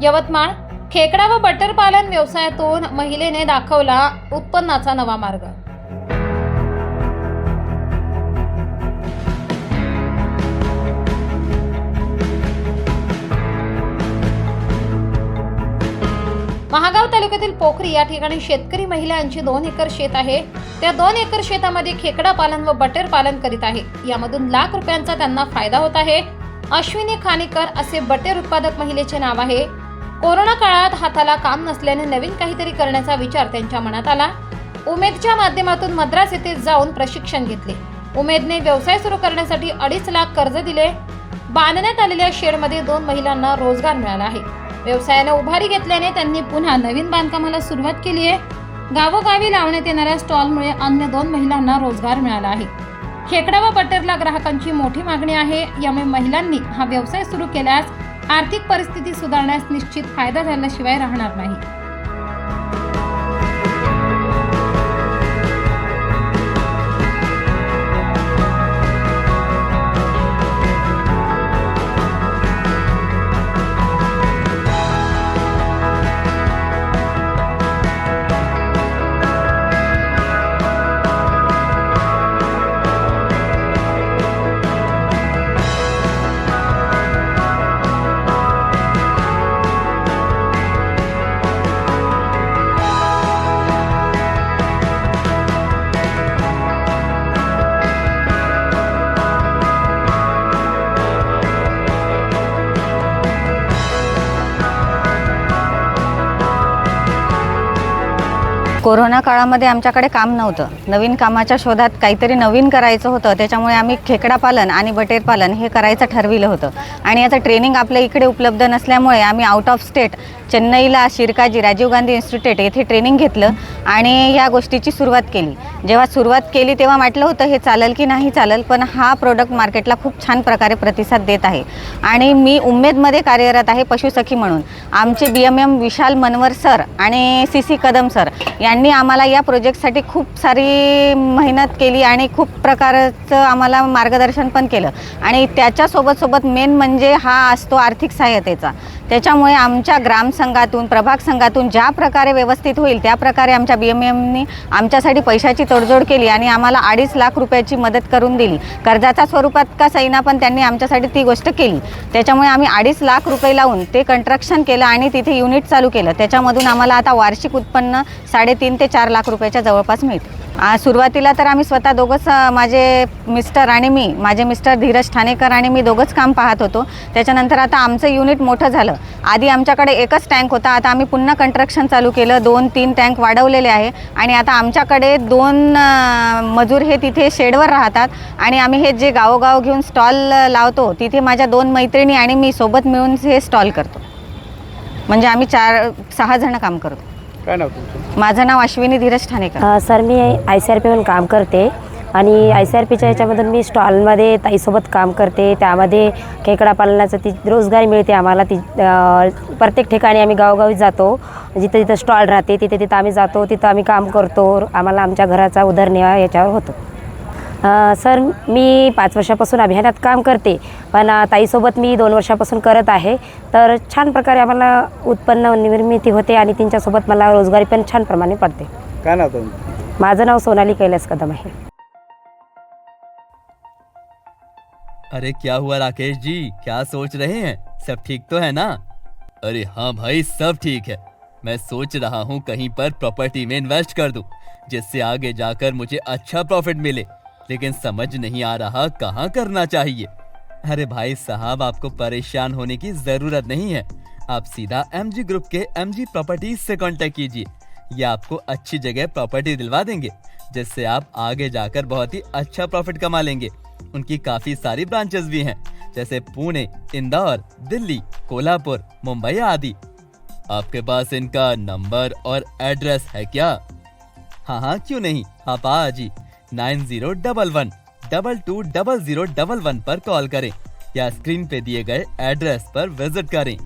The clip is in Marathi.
यवतमाळ खेकडा व बटर पालन व्यवसायातून महिलेने दाखवला उत्पन्नाचा नवा मार्ग. महागाव तालुक्यातील पोखरी या ठिकाणी शेतकरी महिलांची दोन एकर शेत आहे. त्या दोन एकर शेतामध्ये खेकडा पालन व बटर पालन करीत आहे. यामधून लाख रुपयांचा त्यांना फायदा होत आहे. अश्विनी खानेकर असे बटर उत्पादक महिलेचे नाव आहे. कोरोना काळात हाताला काम नसल्याने नवीन काहीतरी करण्याचा विचार त्यांच्या मनात आला. उमेदच्या माध्यमातून मद्रास येथे जाऊन प्रशिक्षण घेतले. उमेदने व्यवसाय सुरू करण्यासाठी अडीच लाख कर्ज दिले. बांधण्यात आलेल्या शेडमध्ये दोन महिलांना रोजगार मिळाला आहे. व्यवसायाला उभारी घेतल्याने त्यांनी पुन्हा नवीन बांधकामाला सुरुवात केली आहे. गावोगावी लावण्यात येणाऱ्या स्टॉलमुळे अन्य दोन महिलांना रोजगार मिळाला आहे. खेकडा व बटरला ग्राहकांची मोठी मागणी आहे. यामुळे महिलांनी हा व्यवसाय सुरू केल्यास आर्थिक परिस्थिती सुधारण्यास निश्चित फायदा झाल्याशिवाय राहणार नाही. कोरोना काळामध्ये आमच्याकडे काम नव्हतं. नवीन कामाच्या शोधात काहीतरी नवीन करायचं होतं. त्याच्यामुळे आम्ही खेकडा पालन आणि बटेर पालन हे करायचं ठरविलं होतं. आणि याचं ट्रेनिंग आपल्या इकडे उपलब्ध नसल्यामुळे आम्ही आउट ऑफ स्टेट चेन्नईला शिरकाजी राजीव गांधी इन्स्टिट्यूट येथे ट्रेनिंग घेतलं आणि या गोष्टीची सुरुवात केली. जेव्हा सुरुवात केली तेव्हा म्हटलं होतं हे चालेल की नाही चालेल पण हा प्रोडक्ट मार्केटला खूप छान प्रकारे प्रतिसाद देत आहे. आणि मी उमेदमध्ये कार्यरत आहे पशुसखी म्हणून. आमचे B M M Vishal Manwar sir आणि सी सी कदम सर यांनी आम्हाला या प्रोजेक्टसाठी खूप सारी मेहनत केली आणि खूप प्रकारचं आम्हाला मार्गदर्शन पण केलं. आणि त्याच्यासोबत सोबत मेन म्हणजे हा असतो आर्थिक सहाय्यतेचा. त्याच्यामुळे आमच्या ग्रामसंघातून प्रभाग संघातून ज्या प्रकारे व्यवस्थित होईल त्या प्रकारे आमच्या बी एम एमनी आमच्यासाठी पैशाची तडजोड केली आणि आम्हाला अडीच लाख रुपयाची मदत करून दिली. कर्जाच्या स्वरूपात का सैना पण त्यांनी आमच्यासाठी ती गोष्ट केली. त्याच्यामुळे आम्ही अडीच लाख रुपये लावून ते कंस्ट्रक्शन केलं आणि तिथे युनिट चालू केलं. त्याच्यामधून आम्हाला आता वार्षिक उत्पन्न साडेतीन ते चार लाख रुपयाच्या जवळपास मिळते. आ, सुरुवातीला तर आम्ही स्वतः दोघंच अ, माझे मिस्टर आणि मी माझे मिस्टर धीरज ठाणेकर आणि मी दोघंच काम पाहत होतो. त्याच्यानंतर आता आमचं युनिट मोठं झालं. आधी आमच्याकडे एकच टँक होता. आता आम्ही पुन्हा कंस्ट्रक्शन चालू केलं. दोन तीन टँक वाढवलेले आहे. आणि आता आमच्याकडे दोन अ, मजूर हे तिथे शेडवर राहतात. आणि आम्ही हे जे गावोगाव घेऊन स्टॉल लावतो तिथे माझ्या दोन मैत्रिणी आणि मी सोबत मिळून हे स्टॉल करतो. म्हणजे आम्ही चार सहा जण काम करतो. काय नाव तुमचं? माझं नाव अश्विनी धीरज ठाणेकर. अ, सर मी आय सी आर पीमधून काम करते आणि आय सी आर पीच्या याच्यामधून मी स्टॉलमध्ये ताईसोबत काम करते. त्यामध्ये खेकडा पालनाचं ती रोजगारी मिळते आम्हाला. ती अ, प्रत्येक ठिकाणी आम्ही गावोगावी जातो. जिथं जिथं स्टॉल राहते तिथे तिथं आम्ही जातो तिथं आम्ही काम करतो. आम्हाला आमच्या घराचा उदरनिर्वाह याच्यावर होतो. सर मी पाच वर्षापासून अभियानात काम करते पण अ, ताईसोबत मी दोन वर्षापासून करत आहे. तर छान प्रकारे आम्हाला उत्पन्न निर्मिती होते आणि त्यांच्यासोबत मला रोजगारी पण छान प्रमाणे पडते. काय नाव तुमचं? माझं नाव सोनाली कैलास कदम आहे. अरे क्या हुआ राकेश जी? क्या सोच रहे हैं? सब ठीक तो है ना? अरे हाँ भाई सब ठीक है। मैं सोच रहा हूँ कहीं पर प्रॉपर्टी में इन्वेस्ट कर दूँ जिससे आगे जाकर मुझे अच्छा प्रॉफिट मिले। लेकिन समझ नहीं आ रहा कहाँ करना चाहिए। अरे भाई साहब, आपको परेशान होने की ज़रूरत नहीं है। आप सीधा एम जी ग्रुप के एम जी प्रॉपर्टीज़ से कांटेक्ट कीजिए। ये आपको अच्छी जगह प्रॉपर्टी दिलवा देंगे, जिससे आप आगे जाकर बहुत ही अच्छा प्रॉफिट कमा लेंगे। उनकी काफ़ी सारी ब्रांचेस भी हैं, जैसे पुणे, इंदौर, दिल्ली, कोल्हापुर, मुंबई आदि। आपके पास इनका नंबर और एड्रेस है क्या? हाँ हाँ क्यों नहीं? आप आज ही nine zero double one double two double zero double one पर कॉल करें या स्क्रीन पे दिए गए एड्रेस पर विजिट करें।